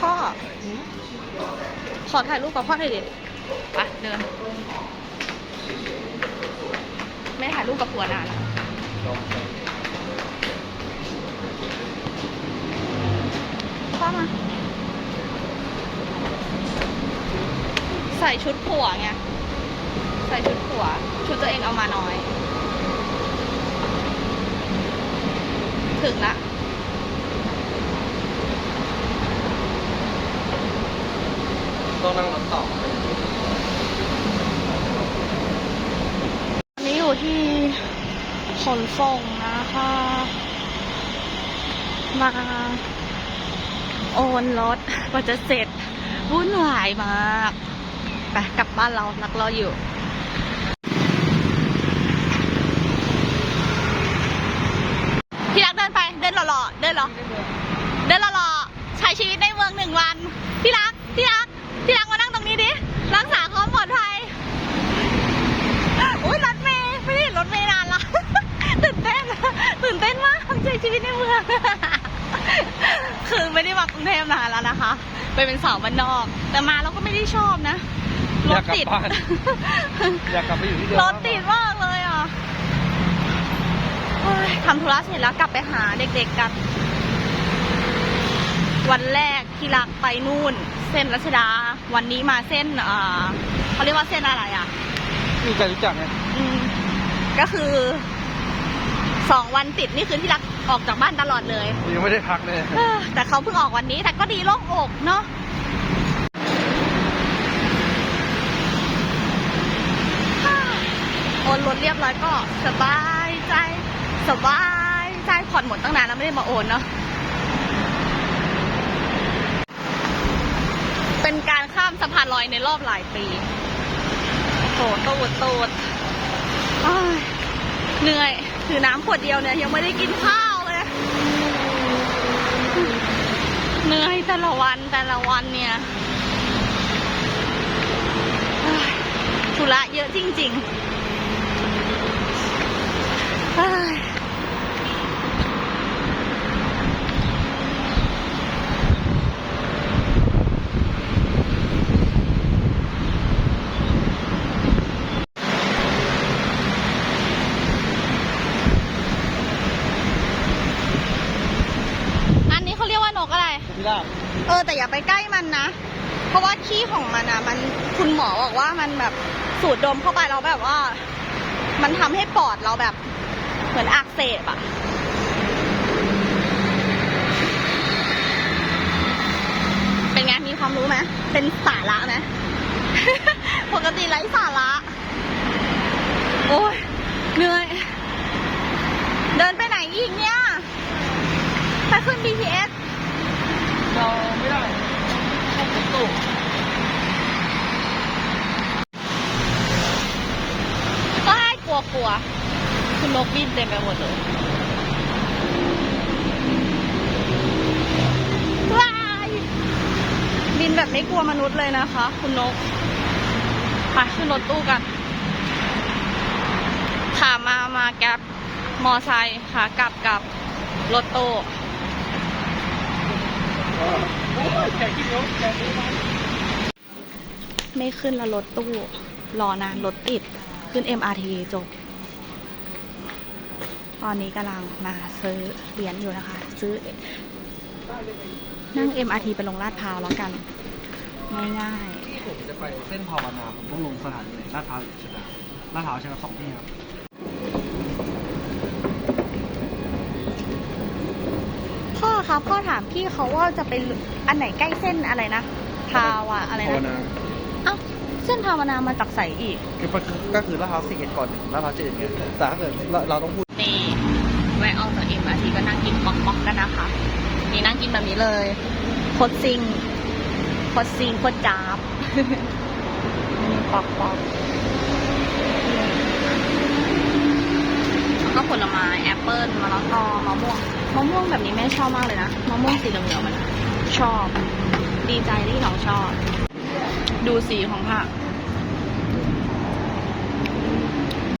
พ่อ ขอถ่ายรูปกับพ่อหน่อยดิไปเดิน ไม่ถ่ายรูปกับผัวนานแล้วพ่อมา ใส่ชุดผัวไง ใส่ชุดผัว ชุดตัวเองเอามาน้อย ถึงละ องนั่งรถต่ออันนี้อยู่ที่ขนส่งนะคะ มาโอนรถกว่าจะเสร็จวุ่นวายมากไปกลับบ้านเรานักรออยู่พี่รักเดินไปเดินหล่อๆเดินหรอเดินหล่อๆใช้ชีวิตในเมืองหนึ่งวัน พี่รัก พี่รัก พี่รักมานั่งตรงนี้ดิ รักษาความปลอดภัย อุ้ยรถเมย์ไม่ได้เห็นรถเมย์นานละ ตื่นเต้นตื่นเต้นมากใช้ชีวิตในเมือง คือไม่ได้มากรุงเทพนานแล้วนะคะ ไปเป็นสาวบ้านนอก แต่มาเราก็ไม่ได้ชอบนะรอยาถกกลับติดบ้าน อยากกลับไปอยู่ที่เดิมรถติดมากเลยอะเฮ้ยทำธุระเสร็จแล้วกลับไปหาเด็กๆกัน วันแรกที่รักไปนู่น เส้นรัชดา วันนี้มาเส้นเอ่อเขาเรียกว่าเส้นอะไรอะ มีใครรู้จักไหมอืมก็คือ สองวันติดนี่คือที่รักออกจากบ้านตลอดเลยยังไม่ได้พักเลยเออแต่เขาเพิ่งออกวันนี้แต่ก็ดีโล่งอกเนาะฮ่าโอนรถเรียบร้อยก็สบายใจ สบายใจผ่อนหมดตั้งนานแล้วไม่ได้มาโอนเนาะเป็นการข้ามสะพานลอยในรอบหลายปีโอ้โหตูดตูดอ้ายเหนื่อย ถือน้ำขวดเดียวเนี่ยยังไม่ได้กินข้าวเลยเหนื่อยแต่ละวันแต่ละวันเนี่ยเฮ้ยธุระเยอะจริง ๆเฮ้ยอันนี้เขาเรียกว่านกอะไรพี่ลาบเออแต่อย่าไปใกล้มันนะ เพราะว่าขี้ของมันอะ มันคุณหมอบอกว่ามันแบบสูดดมเข้าไปแล้วแบบว่า มันทำให้ปอดเราแบบ เหมือนอักเสบอะเป็นไงมีความรู้ไหมเป็นสาระไหมปกติไร้สาระ โอ้ยเหนื่อย เดินไปไหนอีกเนี่ย ไปขึ้น BTS เราไม่ได้เข้ารถตู้ ก็ให้กลัวกลัวๆคือนกบินเต็มไปหมดเลยว้ายบินแบบไม่กลัวมนุษย์เลยนะคะ คุณนกไปขึ้นรถตู้กันขามามาแก๊บมอไซค์ขากลับกับรถตู้แขกกินรถแขกกินรถไม่ขึ้นแล้วรถตู้ รอนานรถติด ขึ้น MRT จบ ตอนนี้กำลังมาซื้อเหรียญอยู่นะคะ ซื้อ นั่ง MRT ไปลงลาดพร้าวแล้วกัน ง่ายที่ผมจะไปเส้นภาวนาผมต้องลงสถานีไหนลาดพร้าวหรือชดาลาดพร้าวใช่ไหมสองที่ครับๆพ่อคะพ่อถามพี่เขาว่าจะไปอันไหนใกล้เส้นอะไรนะพาวะอะไรภาวนะนา เอ้าเส้นภาวนามาจากใสอีก คือก็คือลาดพร้าวสี่เอ็ดก่อนลาดพร้าวเจ็ดเอ็ดไงแต่ถ้าเกิดเราเราต้องพูดนี่แวะออกจากเอ็มอาทีก็นั่งกินป๊อกๆกันนะคะ นี่นั่งกินแบบนี้เลยโคตรซิงโคตรซิงโคตรจาบป๊อกๆแล้วก็ผลไม้แอปเปิ้ลมะละกอมะม่วงมะม่วงแบบนี้แม่ชอบมากเลยนะมะม่วงสีเหลืองๆมันอะชอบ ดีใจที่น้องชอบ ดูสีของผัก